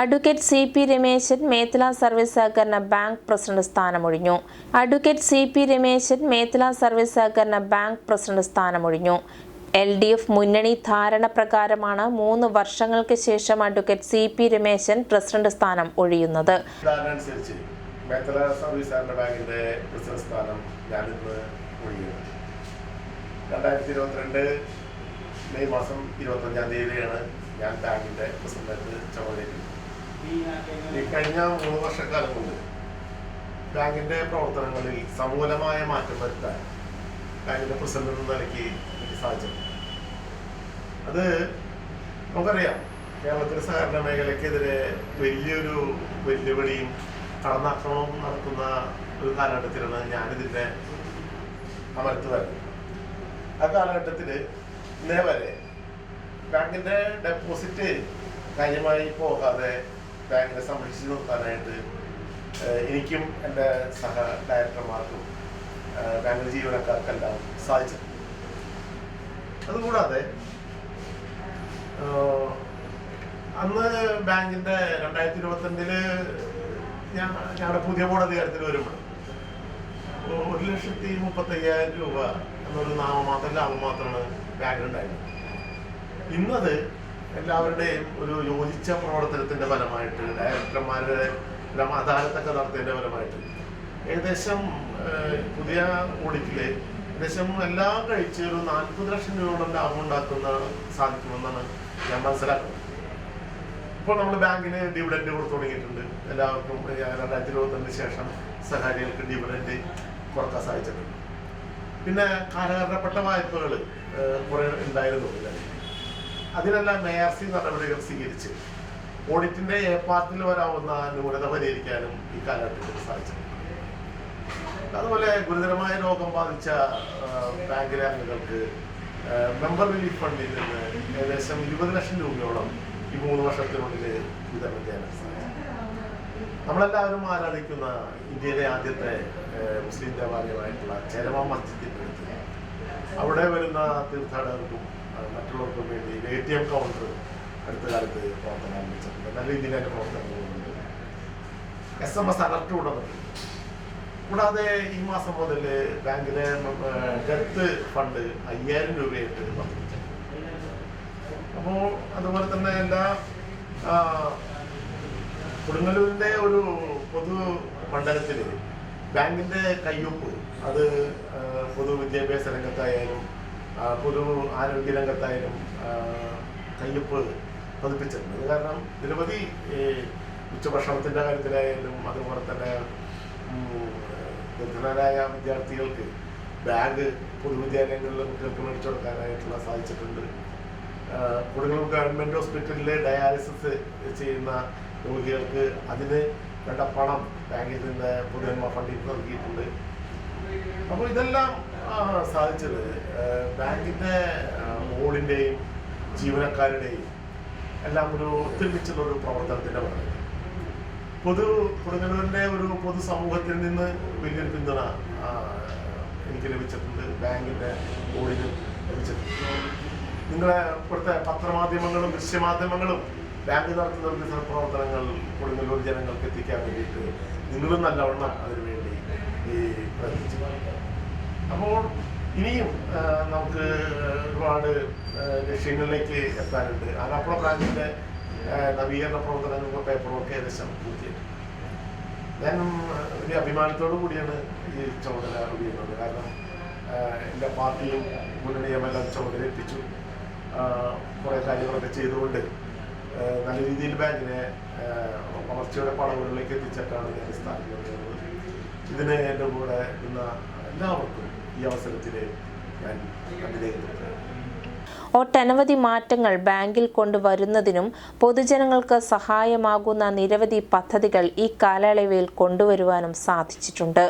Advocate C P Rameshan Methala service സഹകരണ bank president സ്ഥാനമൊഴിഞ്ഞു. Advocate C P Rameshan Methala service സഹകരണ bank president സ്ഥാനമൊഴിഞ്ഞു. L D F മുന്നണി ധാരണ പ്രകാരമാണ് മൂന്ന് വർഷങ്ങൾക്ക് ശേഷം advocate C P Rameshan president സ്ഥാനം ഒഴിയുന്നത്. പ്രസിഡന്റ് സ്ഥാനം മെയ് മാസം ഇരുപത്തഞ്ചാം തീയതിയാണ് ഞാൻ ബാങ്കിന്റെ പ്രസിഡന്റ് ചുമതലയേറ്റത് ഈ കഴിഞ്ഞ മൂന്ന് വർഷക്കാലം കൊണ്ട് ബാങ്കിന്റെ പ്രവർത്തനങ്ങളിൽ സമൂലമായ മാറ്റം വരുത്താൻ ബാങ്കിന്റെ പ്രസിഡന്റ് നിലയ്ക്ക് എനിക്ക് സാധിച്ചു അത് നമുക്കറിയാം കേരളത്തിലെ സഹകരണ മേഖലയ്ക്കെതിരെ വലിയൊരു വെല്ലുവിളിയും കടന്നാക്രമണവും നടക്കുന്ന ഒരു കാലഘട്ടത്തിലാണ് ഞാനിതിന്റെ അമരത്ത് വരുന്നത്. ആ കാലഘട്ടത്തിൽ ഇന്നേ വരെ ബാങ്കിന്റെ ഡെപ്പോസിറ്റ് കാര്യമായി പോകാതെ ബാങ്കിനെ സംരക്ഷിച്ചു നിർത്താനായിട്ട് എനിക്കും എന്റെ സഹ ഡയറക്ടർമാർക്കും ബാങ്കിൽ ജീവനക്കാർക്കെല്ലാം സാധിച്ചത് അതുകൂടാതെ അന്ന് ബാങ്കിന്റെ രണ്ടായിരത്തി ഇരുപത്തിരണ്ടിൽ ഞാൻ ഞങ്ങളുടെ പുതിയ ബോർഡ് അധികാരത്തിൽ വരുമ്പോൾ ഒരു ലക്ഷത്തി മുപ്പത്തി അയ്യായിരം രൂപ എന്നൊരു നാമമാത്രം ലാഭം മാത്രമാണ് ബാങ്കിലുണ്ടായിരുന്നത്. ഇന്നത് എല്ലാവരുടെയും ഒരു യോജിച്ച പ്രവർത്തനത്തിന്റെ ഫലമായിട്ട് ഡയറക്ടർമാരുടെ എല്ലാം അദാലത്തൊക്കെ നടത്തിയതിന്റെ ഫലമായിട്ട്. ഏകദേശം പുതിയ ഓഡിറ്റിൽ ഏകദേശം എല്ലാം കഴിച്ച് ഒരു നാൽപ്പത് ലക്ഷം രൂപയുടെ ലാഭം ഉണ്ടാക്കുന്ന സാധിക്കുമെന്നാണ് ഞാൻ മനസ്സിലാക്കുന്നത്. ഇപ്പോൾ നമ്മൾ ബാങ്കിന് ഡിവിഡൻഡ് കൊടുത്തു തുടങ്ങിയിട്ടുണ്ട്. എല്ലാവർക്കും രണ്ടായിരത്തി ഇരുപത്തിരണ്ടിന് ശേഷം സഹാരികൾക്ക് ഡിവിഡൻഡ് കൊടുക്കാൻ സാധിച്ചിട്ടുണ്ട്. പിന്നെ കാലഹരണപ്പെട്ട വായ്പകൾ കുറെ ഉണ്ടായിരുന്നു അതിനെല്ലാം മേയർസി നടപടികൾ സ്വീകരിച്ച് ഓഡിറ്റിന്റെ എ പാർട്ടിൽ വരാവുന്ന ന്യൂനത പരിഹരിക്കാനും ഈ കാലഘട്ടത്തിൽ സാധിച്ചിട്ടുണ്ട്. അതുപോലെ ഗുരുതരമായ രോഗം ബാധിച്ച ബാങ്കിലെ അംഗങ്ങൾക്ക് മെമ്പർ റിലീഫ് ഫണ്ടിൽ നിന്ന് ഏകദേശം ഇരുപത് ലക്ഷം രൂപയോളം ഈ മൂന്ന് വർഷത്തിനുള്ളിൽ വിതരണം ചെയ്യാൻ സാധിച്ചു. നമ്മളെല്ലാവരും ആരാധിക്കുന്ന ഇന്ത്യയിലെ ആദ്യത്തെ മുസ്ലിം ദേവാലയമായിട്ടുള്ള ചേരമ മസ്ജിദിന്റെ അവിടെ വരുന്ന തീർത്ഥാടകർക്കും മറ്റുള്ളവർക്കും വേണ്ടി എ ടി എം കൗണ്ടർ അടുത്ത കാലത്ത് പ്രവർത്തനം ആരംഭിച്ചിട്ടുണ്ട്. നല്ല അതിന്റെ പ്രവർത്തനം പോകുന്നുണ്ട് എസ് എം എസ് അലർട്ട് ഉടമ കൂടാതെ ഈ മാസം മുതൽ ബാങ്കിലെ ഡെത്ത് ഫണ്ട് അയ്യായിരം രൂപയായിട്ട് വർദ്ധിപ്പിച്ചു. അപ്പോൾ അതുപോലെ തന്നെ എല്ലാ കൊടുങ്ങല്ലൂരിന്റെ ഒരു പൊതു മണ്ഡലത്തിൽ ബാങ്കിന്റെ കയ്യൊപ്പ് അത് പൊതുവിദ്യാഭ്യാസ രംഗത്തായാലും പൊതു ആരോഗ്യ രംഗത്തായാലും ആ, കയ്യൊപ്പ് പതിപ്പിച്ചിട്ടുണ്ട്. കാരണം നിരവധി ഈ, ഉച്ചഭക്ഷണത്തിന്റെ കാര്യത്തിലായാലും അതുപോലെ തന്നെ ഉം, വിദ്യാർത്ഥികൾക്ക് ബാഗ് പൊതുവിദ്യാലയങ്ങളിലെ കുട്ടികൾക്ക് മേടിച്ചു കൊടുക്കാനായിട്ടുള്ള സാധിച്ചിട്ടുണ്ട്. കൊടുങ്ങല്ലൂർ ഗവൺമെന്റ് ഹോസ്പിറ്റലിലെ ഡയാലിസിസ് ചെയ്യുന്ന രോഗികൾക്ക് അതിന് വേണ്ട പണം ബാങ്കിൽ നിന്ന് പൊതുജന്മ ഫണ്ടിൽ നൽകിയിട്ടുണ്ട്. അപ്പോൾ ഇതെല്ലാം സാധിച്ചത് ബാങ്കിന്റെ ആഹ് ജീവനക്കാരുടെയും എല്ലാം ഒരു ഒത്തൊരുമിച്ചുള്ള ഒരു പ്രവർത്തനത്തിന്റെ ഭാഗം പൊതു കൊടുങ്ങല്ലൂരിന്റെ ഒരു പൊതു സമൂഹത്തിൽ നിന്ന് വലിയൊരു പിന്തുണ എനിക്ക് ലഭിച്ചിട്ടുണ്ട് ബാങ്കിന്റെ ബോർഡിന് ലഭിച്ചിട്ടുണ്ട്. നിങ്ങളെ ഇപ്പോഴത്തെ പത്രമാധ്യമങ്ങളും ദൃശ്യമാധ്യമങ്ങളും ബാങ്ക് നടത്തുന്ന വികസന പ്രവർത്തനങ്ങൾ കൊടുങ്ങല്ലൂർ ജനങ്ങൾക്ക് എത്തിക്കാൻ വേണ്ടിയിട്ട് നിങ്ങളും നല്ലവണ്ണം അതിനു ഈ അപ്പോൾ ഇനിയും നമുക്ക് ഒരുപാട് ലക്ഷ്യങ്ങളിലേക്ക് എത്താനുണ്ട്. ആലപ്പുഴ ബ്രാഞ്ചിന്റെ ആ, നവീകരണ പ്രവർത്തനങ്ങൾക്ക് പേപ്പറൊക്കെ ഏകദേശം പൂർത്തിയായിട്ടുണ്ട് ഞാൻ ഒരു അഭിമാനത്തോടു കൂടിയാണ് ഈ ചുമതല ഉപയോഗിക്കുന്നത് കാരണം എന്റെ പാർട്ടിയും മുന്നണിയും എല്ലാം ചുമതല എത്തിച്ചു കുറേ കാര്യങ്ങളൊക്കെ ചെയ്തുകൊണ്ട് നല്ല രീതിയിൽ ബാങ്കിനെ വളർച്ചയുടെ പടവുകളിലേക്ക് എത്തിച്ചിട്ടാണ് ഞാൻ സ്ഥാപിക്കുന്നത്. ഇതിന് എന്റെ കൂടെ നിന്ന എല്ലാവർക്കും ഈ അവസരത്തിൽ ഞാൻ ഒട്ടനവധി മാറ്റങ്ങൾ ബാങ്കിൽ കൊണ്ടുവരുന്നതിനും പൊതുജനങ്ങൾക്ക് സഹായമാകുന്ന നിരവധി പദ്ധതികൾ ഈ കാലയളവിൽ കൊണ്ടുവരുവാനും സാധിച്ചിട്ടുണ്ട്.